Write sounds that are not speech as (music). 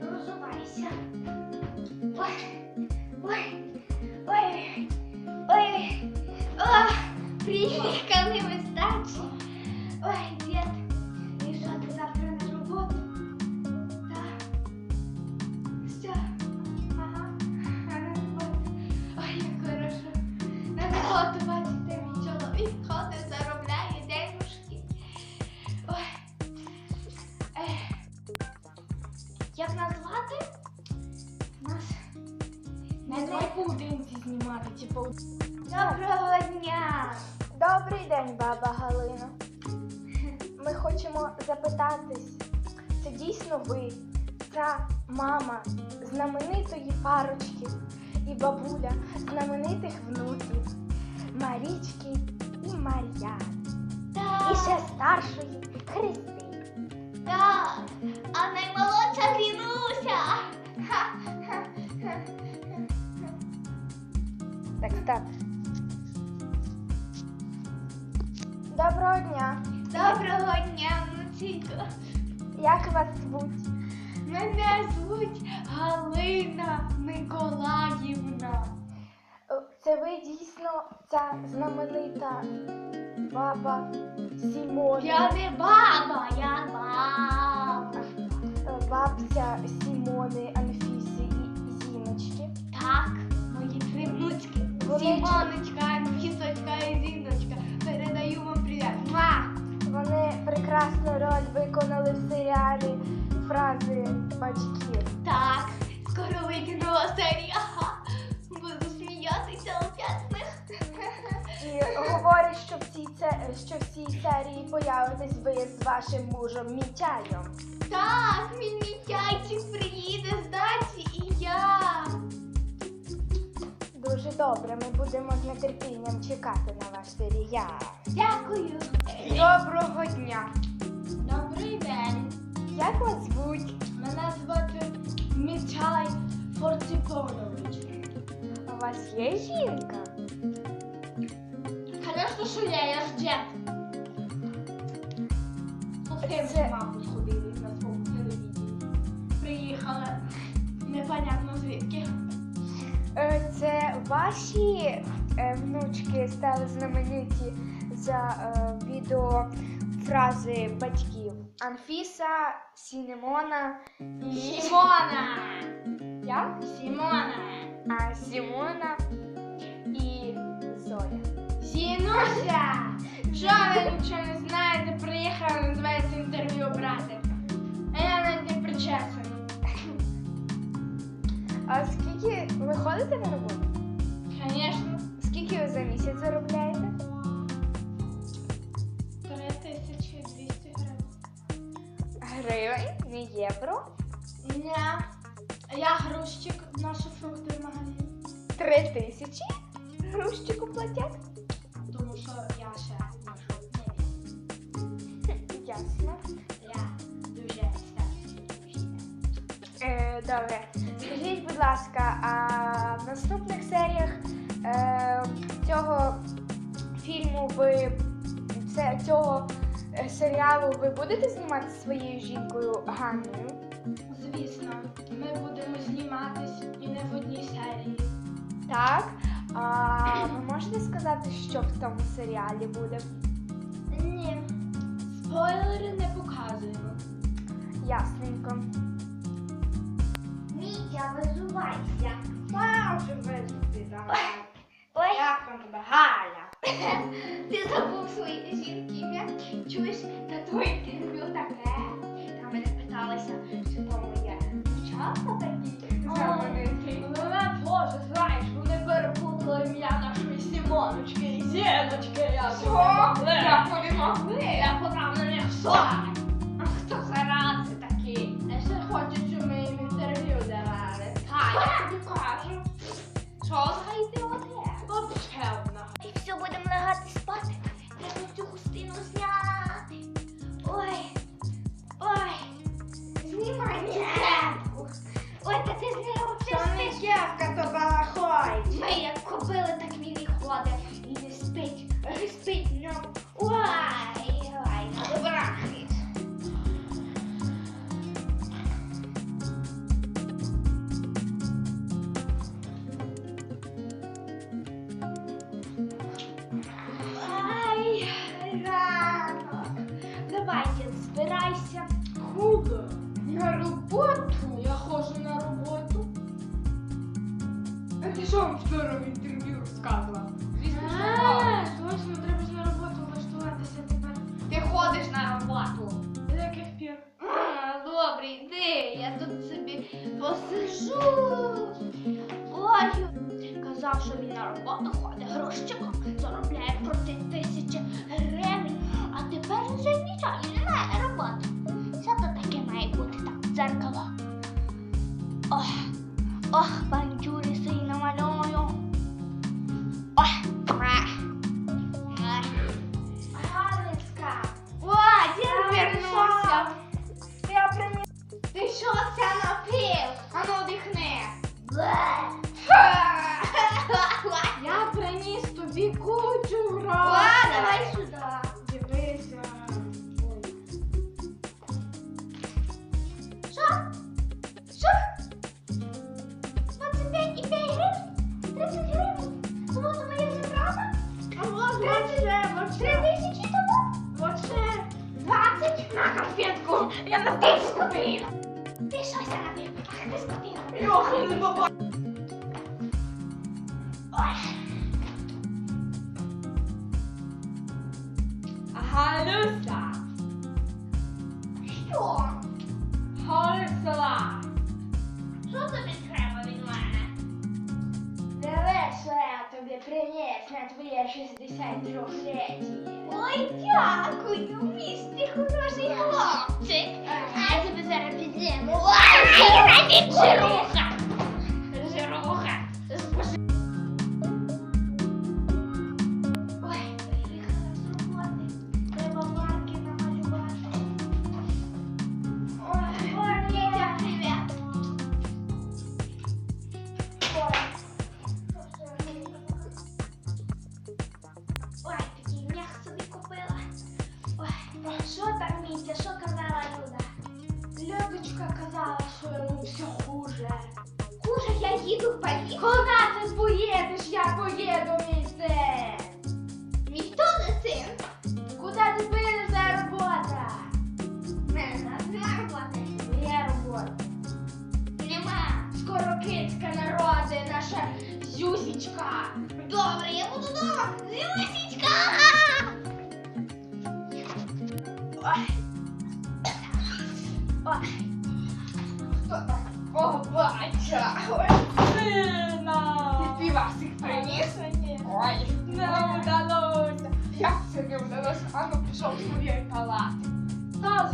Розувайся. Ой, ой, ой, ой, о, приїхали Ой. з дачі. Ой, Не давай поодинці знімати, чи Доброго дня! Добрий день, баба Галино. Ми хочемо запитатись, це дійсно ви, ця мама знаменитої парочки і бабуля знаменитих внуків Марічки і Мар'яни. Так, І ще старшої Христини. так, а наймолодша Рінуся. Так, стоп. Доброго дня. Доброго дня, внучику. Як вас звуть? Мене звуть Галина Миколаївна. Е, Це ви дійсно ця знаменита баба Сімона. Я не баба, я баба. Е, Бабця Сімони, Анфіси і Зіночки. Так, мої три внучки. Вони Сімоночка, Анфісочка і Зіночка. Передаю вам привіт. Муа! Вони прекрасну роль виконали в серіалі фрази батьків. Так, скоро вийде нова серія. Буду сміятися опять з них. І говорять, що в цій це що в цій серії появитесь ви з вашим мужем Мітяєм. Так, мій мітяйчик приїде з дачі і я. Дуже добре, ми будемо з нетерпінням чекати на ваш серіал. Дякую. Доброго дня! Добрий день. Як вас звуть? Мене звати Мітяй Форципонович. У вас є жінка? Звісно, що я, я ж дід. Ваші е, внучки стали знамениті за е, відео фрази батьків. Анфіса, Сінемона і Сімона! я? Сімона! А Сімона і Зоя. Зінуся! Що ви нічого не знаєте? Приїхала, називається інтерв'ю брати. А я навіть не причесана. А скільки ви ходите на роботу? Гривень, не євро. Ні. Я грузчик нашу фрукти в магазин. Три тисячі грузчику платять. Тому що я ще не (laughs) Ясно. Я дуже старший. Е, добре. Скажіть, будь ласка, а в наступних серіях е, цього фільму ви це, цього серіалу ви будете знімати своєю жінкою Ганною? Звісно, ми будемо зніматись і не в одній серії. Так. А ви можете сказати, що в тому серіалі буде? Ні. Спойлери не показуємо. Ясненько. Мітя, визувайся. Вже вижити, Ой, Як там тебе Галя? (laughs) ти забув своє жінки ім'я. Чуєш, та твоє інтерв'ю таке. Там мене питалися, що там моє дівчата такі. Мене теж, знаєш, вони перепутали ім'я нашої Сімоночки і Зіночки. Я Що? Як вони могли? Я подав на них сорок. А Yeah. Ой, казав, що він на роботу ходить грошчиком, на конфетку. Я на ти скотина. Ти що ся напив? Ах, ти скотина. Йоха, не баба. Ой. Галюся. Що? На твоє 63-ліття. Ой, дякую, мій ти хороший хлопчик. А я тебе зараз підніму. Ой, жируха. Мій син? Мій не син? Куди ти поїдеш за робота? Мене зараз нема роботи. Є робота. Нема. Скоро кицька народи, наша Зюзічка. Добре, я буду дома. Зюсічка! Ой. Ой. Хто там? О, батя! Ой, Ой, не вдалося. Як це не вдалося? Ану пішов з моєї палати. Та